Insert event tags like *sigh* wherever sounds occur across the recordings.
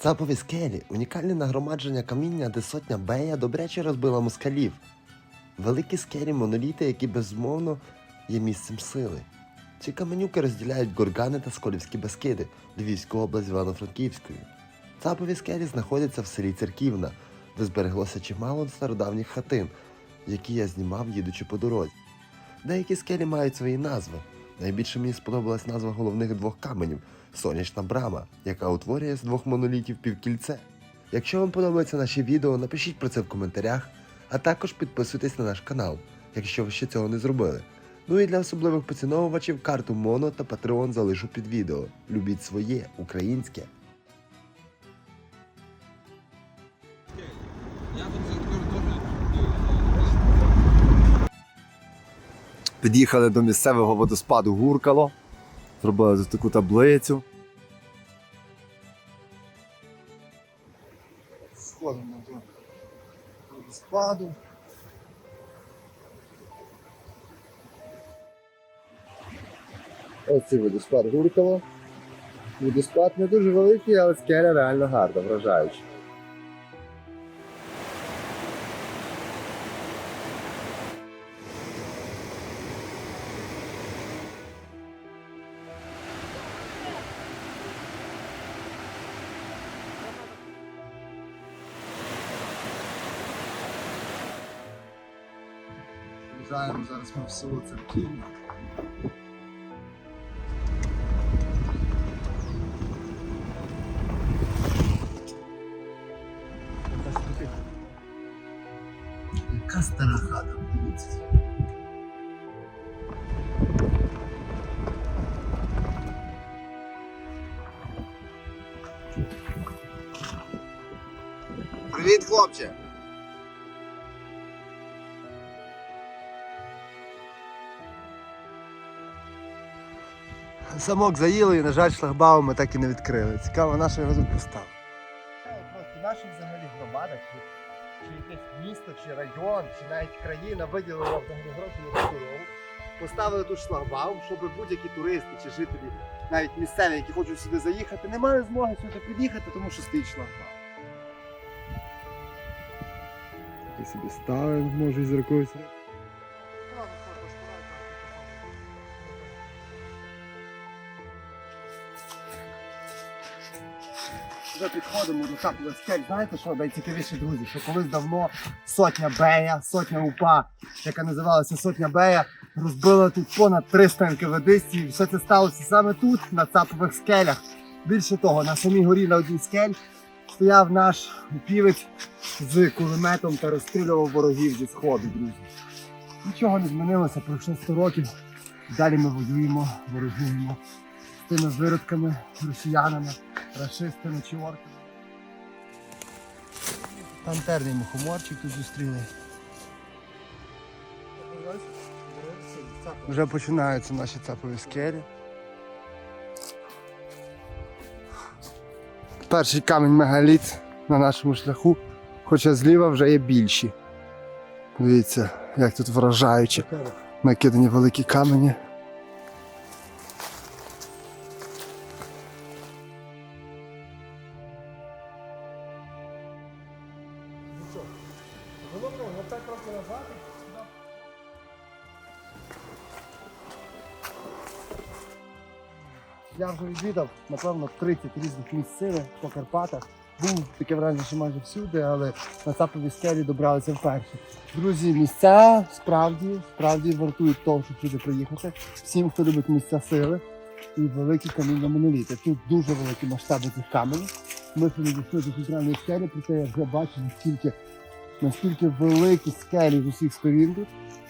Цапові скелі унікальне нагромадження каміння, де сотня Бея добряче розбила москалів. Великі скелі моноліти, які безумовно є місцем сили. Ці каменюки розділяють горгани та сколівські безкиди, Львівську область Івано-Франківською. Цапові скелі знаходяться в селі Церківна, де збереглося чимало стародавніх хатин, які я знімав, їдучи по дорозі. Деякі скелі мають свої назви. Найбільше мені сподобалась назва головних двох каменів сонячна брама, яка утворює з двох монолітів півкільце. Якщо вам подобаються наші відео, напишіть про це в коментарях, а також підписуйтесь на наш канал, якщо ви ще цього не зробили. Ну і для особливих поціновувачів карту Моно та Patreon залишу під відео. Любіть своє, українське. Під'їхали до місцевого водоспаду Гуркало, зробили таку таблицю. Сходимо до водоспаду. Ось цей водоспад Гуркало. Водоспад не дуже великий, але скеля реально гарна, вражаюча. Приїжджаємо зараз ми в село Церківне. Яка стара хата, дивіться. Привіт, хлопче! Самок заїли і, на жаль, шлагбаум ми так і не відкрили. Цікаво, на що його тут поставили. Просто в наших взагалі громадах, чи, чи якесь місто, чи район, чи навіть країна виділила взагалі гроші на дорогу. Поставили тут шлагбаум, щоб будь-які туристи чи жителі, навіть місцеві, які хочуть сюди заїхати, не мали змоги сюди під'їхати, тому що стоїть шлагбаум. Такий собі ставимо, може, якоюсь. Вже підходимо до таплих скель. Знаєте, що найцікавіше, друзі? Що колись давно сотня Бея, сотня УПА, яка називалася Сотня Бея, розбила тут понад 300 НКВД, і все це сталося саме тут, на цапових скелях. Більше того, на самій горі на одній скель стояв наш півець з кулеметом та розстрілював ворогів зі сходу, друзі. Нічого не змінилося, пройшло 100 років. Далі ми воюємо, ворогуємо тими виродками, росіянами, рашистами чи орками. Пантерний мухоморчик тут зустріли. Вже починаються наші цапові скелі. Перший камінь мегаліт на нашому шляху, хоча зліва вже є більші. Дивіться, як тут вражаюче. Накидані великі камені. Я вже відвідав, напевно, 30 різних місць сили по Карпатах. Був таке враження, що майже всюди, але на цаповій скелі добралися вперше. Друзі, місця справді, справді вартують того, щоб сюди приїхати. Всім, хто любить місця сили і великі каміння моноліти. Тут дуже великі масштаби цих каменів. Ми ще не дійшли до центральної скелі, проте я вже бачу, наскільки, наскільки великі скелі з усіх сторін тут,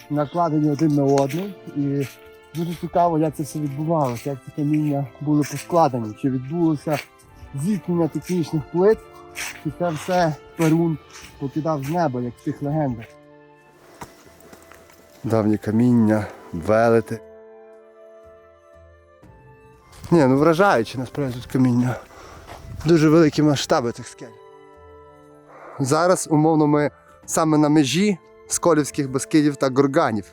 накладені один на один. І Дуже цікаво, як це все відбувалося, як ці каміння були поскладені, чи відбулося зіткнення тектонічних плит, чи це все Перун покидав з неба, як в тих легендах. Давні каміння, велети. Ні, ну вражаюче насправді тут каміння. Дуже великі масштаби цих скель. Зараз, умовно, ми саме на межі сколівських баскидів та горганів.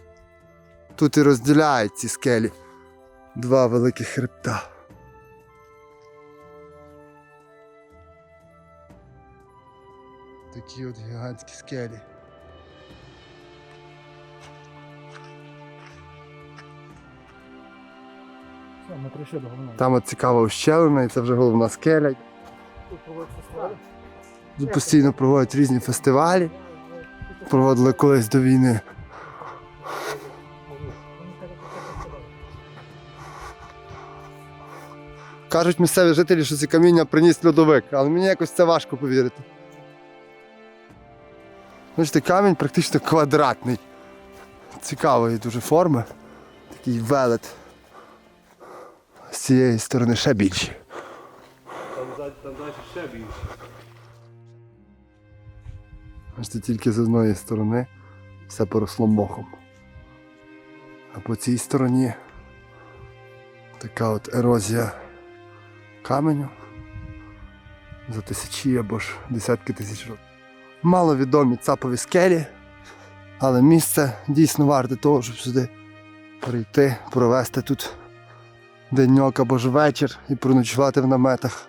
Тут і розділяють ці скелі. Два великих хребта. такі от гігантські скелі. Там от цікава ущелина, і це вже головна скеля. Тут постійно проводять різні фестивалі. Проводили колись до війни. Кажуть місцеві жителі, що це каміння приніс льодовик, але мені якось це важко повірити. Бачите, камінь практично квадратний. Цікавої дуже форми. Такий велет. З цієї сторони ще більший. Там, там далі ще більше. Бачите, тільки з одної сторони все поросло мохом. А по цій стороні така от ерозія каменю за тисячі або ж десятки тисяч років. Маловідомі цапові скелі, але місце дійсно варте того, щоб сюди прийти, провести тут деньок або ж вечір і проночувати в наметах.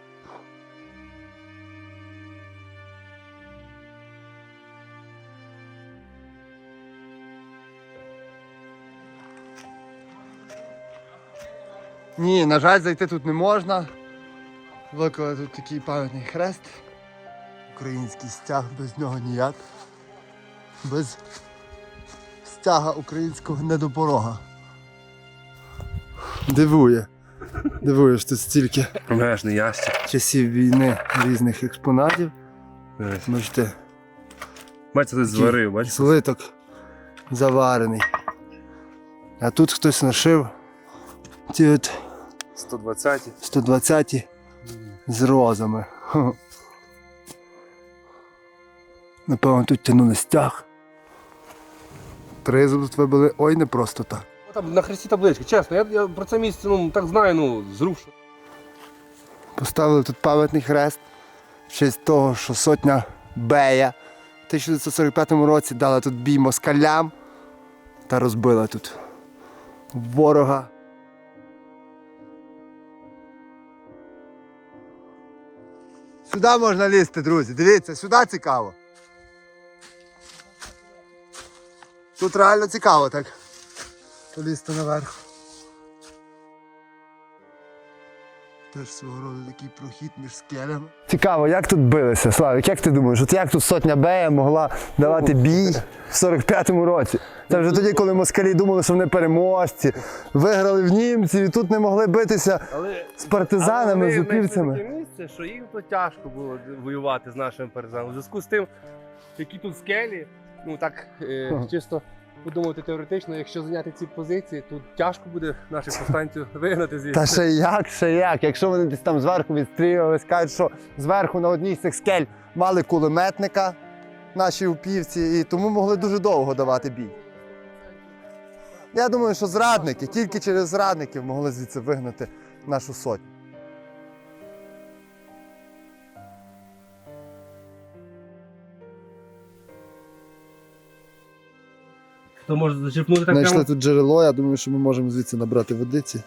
Ні, на жаль, зайти тут не можна. Виколи тут такий пам'ятний хрест. Український стяг, без нього ніяк. Без стяга українського не до порога. Дивує. Дивує, що тут стільки Обережний ящик. часів війни різних експонатів. Бачите, Бачите, тут зварив, бачите? слиток заварений. А тут хтось нашив ті от 120 120 з розами. Напевно, тут тянули стяг. Тризу тут вибили, ой, не просто так. Там на хресті таблички, чесно, я, я про це місце ну, так знаю, ну, зрушно. Поставили тут пам'ятний хрест в честь того, що сотня Бея в 1945 році дала тут бій москалям та розбила тут ворога. Сюди можна лізти, друзі. Дивіться, сюди цікаво. Тут реально цікаво так. Полізти наверх. Теж свого роду такий прохід між скелями. Цікаво, як тут билися, Славік, як ти думаєш, от як тут сотня Бея могла давати бій в 45-му році? Це вже тоді, коли москалі думали, що вони переможці, виграли в німців і тут не могли битися з партизанами, але з упівцями. таке місце, що їм то тяжко було воювати з нашими партизанами. У зв'язку з тим, які тут скелі, ну так е, чисто подумати теоретично, якщо зайняти ці позиції, тут тяжко буде наших повстанців *laughs* вигнати звідси. Та ще як, ще як. Якщо вони десь там зверху відстрілювали, скажуть, що зверху на одній з цих скель мали кулеметника, наші упівці, і тому могли дуже довго давати бій. Я думаю, що зрадники, тільки через зрадників могли звідси вигнати нашу сотню. Хто може зачерпнути так Знайшли прямо? тут джерело, я думаю, що ми можемо звідси набрати водиці.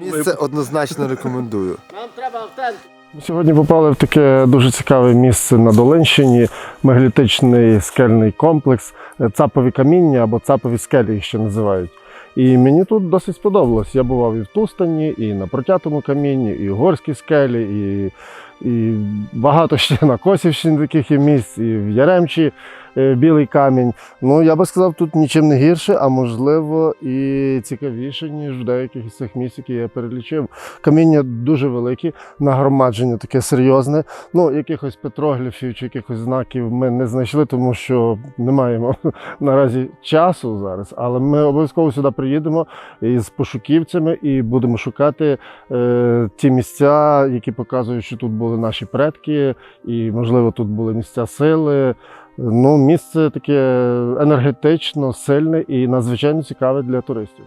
Місце однозначно рекомендую. *laughs* Ми Сьогодні попали в таке дуже цікаве місце на Долинщині, мегалітичний скельний комплекс, е, цапові каміння або цапові скелі їх ще називають. І мені тут досить сподобалось. Я бував і в Тустані, і на протятому камінні, і в горській скелі, і, і багато ще на Косівщині таких є місць, і в Яремчі білий камінь. Ну, я би сказав, тут нічим не гірше, а можливо і цікавіше, ніж в деяких із цих місць, які я перелічив. Каміння дуже великі, нагромадження таке серйозне. Ну, якихось петрогліфів чи якихось знаків ми не знайшли, тому що не маємо *laughs* наразі часу зараз. Але ми обов'язково сюди приїдемо із пошуківцями і будемо шукати е, ті місця, які показують, що тут були наші предки, і, можливо, тут були місця сили. Ну, місце таке енергетично сильне і надзвичайно цікаве для туристів.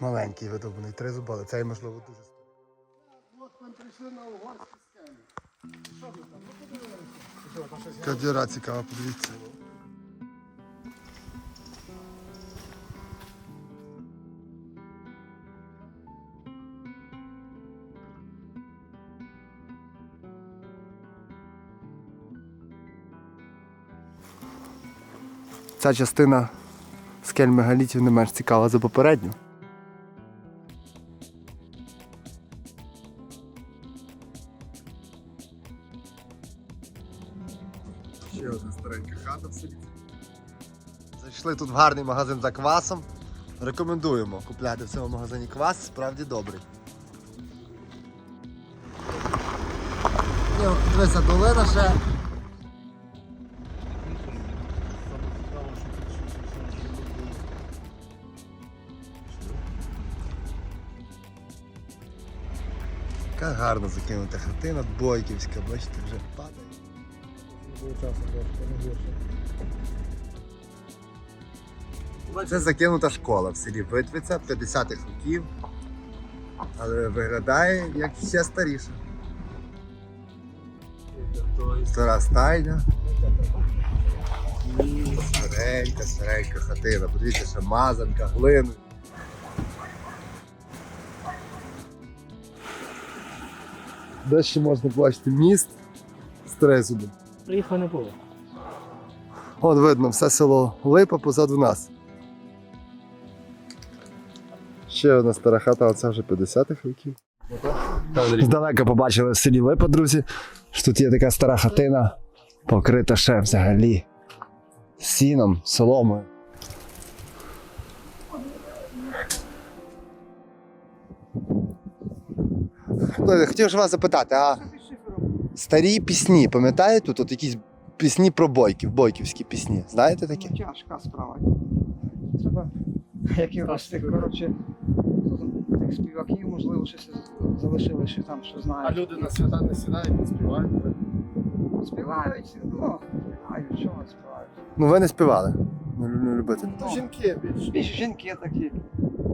Маленький видобаний тризуб, але цей, можливо, дуже. От ми прийшли на угорські скелі. Яка діра цікава, подивіться. Ця частина скель мегалітів не менш цікава за попередню. Ще одна старенька хата в селі. Зайшли тут в гарний магазин за квасом. Рекомендуємо купляти в цьому магазині квас, справді добрий. Дивися, долина ще. Яка гарно закинута хатина, бойківська, бачите, вже падає. Це закинута школа в селі Витвиця 50-х років. Але виглядає як ще старіше. Стара стайня. Старенька, старенька хатина. Подивіться, ще мазанка, глини. Де ще можна бачити міст старе сюди. Приїхав не було. От видно, все село Липа позаду нас. Ще одна стара хата, а це вже 50-х років. Здалека побачили в селі Липа, друзі. що Тут є така стара хатина, покрита ще взагалі сіном, соломою. Хотів ж вас запитати, а старі пісні, пам'ятаєте тут от якісь пісні про бойків, бойківські пісні. Знаєте такі? Тяжка справа. Треба якихось тих, коротше, тих співаків, можливо, щось залишили, що там, що А люди на свята не сідають, не співають. Співають, ну, співають, що вони співають. Ну ви не співали. Не, не любите. То жінки більше. Більше жінки такі.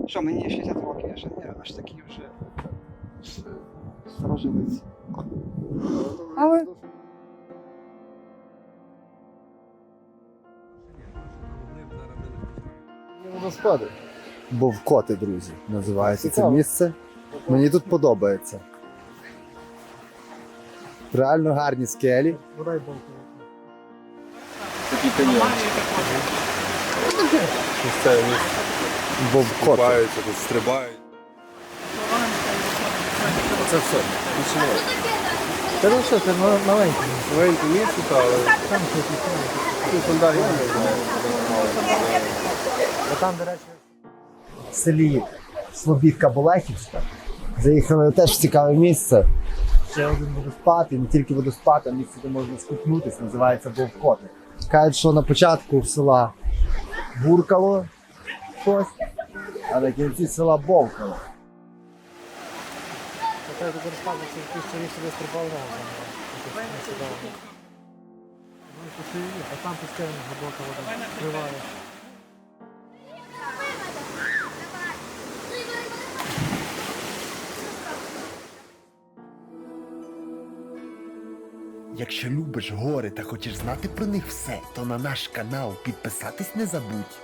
Що, мені 60 років, я ще не аж такі вже старожилиці. Але Водоспади. Бовкоти, друзі, називається це Цікаво. місце. Мені тут подобається. Реально гарні скелі. Бодай Бог. Місцеві Бовкоти. купаються, тут стрибають. Це все. Немає. Та ну що, це. Маленьке місце, та, але тут фондарі. Там, до речі, в селі Слобідка Болехівська. Заїхали теж в цікаве місце. Ще один водоспад, і не тільки водоспад, а місце, де можна скупнутися, називається Бовкоти. Кажуть, що на початку села буркало щось, а на кінці села Бовкало. Це тут розпадно, це якийсь чоловік собі стрибав разом. А там пустельна глибока вода. Триває. Якщо любиш гори та хочеш знати про них все, то на наш канал підписатись не забудь.